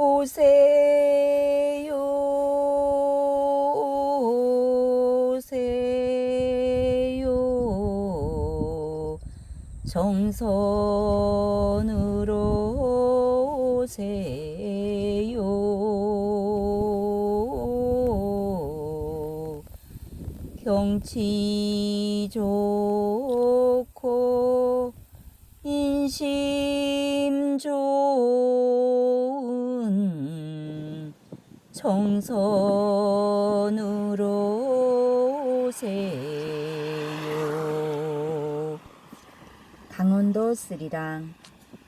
오세요. 오세요. 정선으로 오세요. 경치 좋고 인심 좋은 정선으로 오세요. 강원도 쓰리랑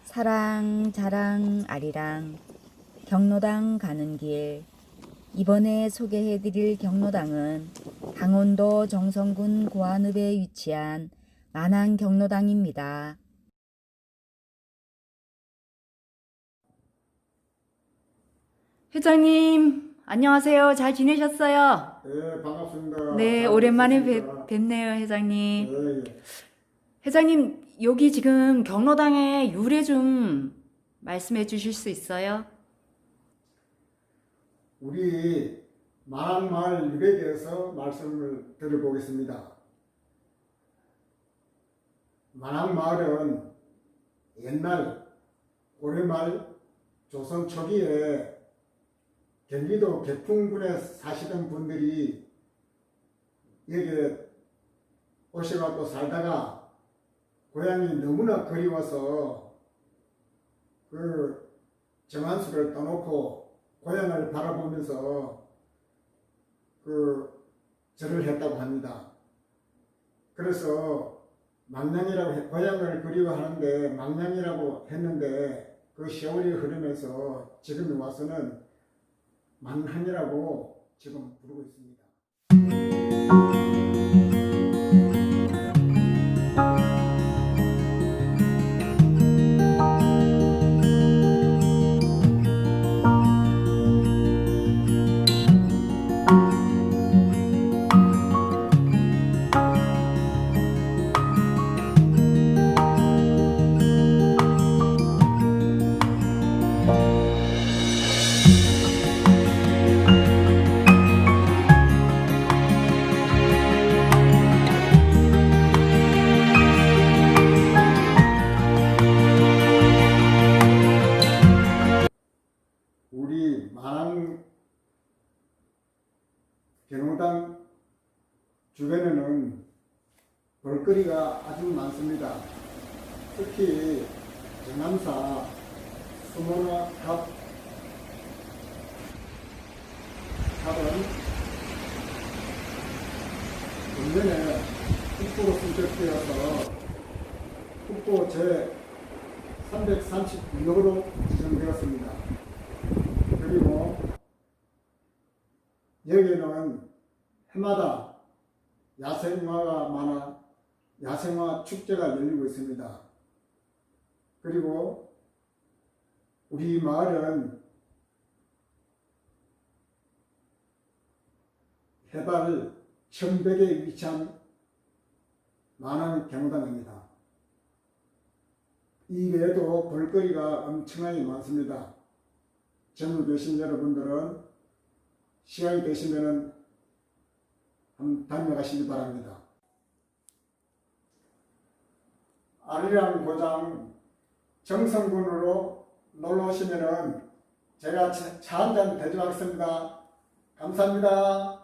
사랑 자랑 아리랑 경로당 가는 길 이번에 소개해드릴 경로당은 강원도 정선군 고안읍에 위치한 만안 경로당입니다. 회장님, 안녕하세요. 잘 지내셨어요? 네, 반갑습니다. 네, 잘 오랜만에. 뵙, 뵙네요, 회장님. 네, 예. 회장님, 여기 지금 경로당의 유래 좀 말씀해 주실 수 있어요? 우리 만항마을 유래에 대해서 말씀을 드려보겠습니다. 만항 마을은 옛날 고려말 조선 초기에 경기도 개풍군에 사시던 분들이 여기에 오셔갖고 살다가 고향이 너무나 그리워서 그 정한수를 떠놓고 고향을 바라보면서 그 절을 했다고 합니다. 그래서 망량이라고 해- 고향을 그리워하는데 망량이라고 했는데 그 세월이 흐르면서 지금 와서는 만한이라고 지금 부르고 있습니다. 경호당 주변에는 볼거리가 아주 많습니다. 특히 정남사 수모나 탑 탑은 작년에 국보로 선정되어서 국보 제 336호로 지정되었습니다. 그리고 여기는 해마다 야생화가 많아 야생화 축제가 열리고 있습니다. 그리고 우리 마을은 해발 1100에 위치한 만안 경당입니다. 이외에도 볼거리가 엄청나게 많습니다. 젊은 계신 여러분들은 시간이 되시면은 한번 다녀가시기 바랍니다. 아리랑 고장 정성군으로 놀러 오시면은 제가 차 한잔 대접하겠습니다. 감사합니다.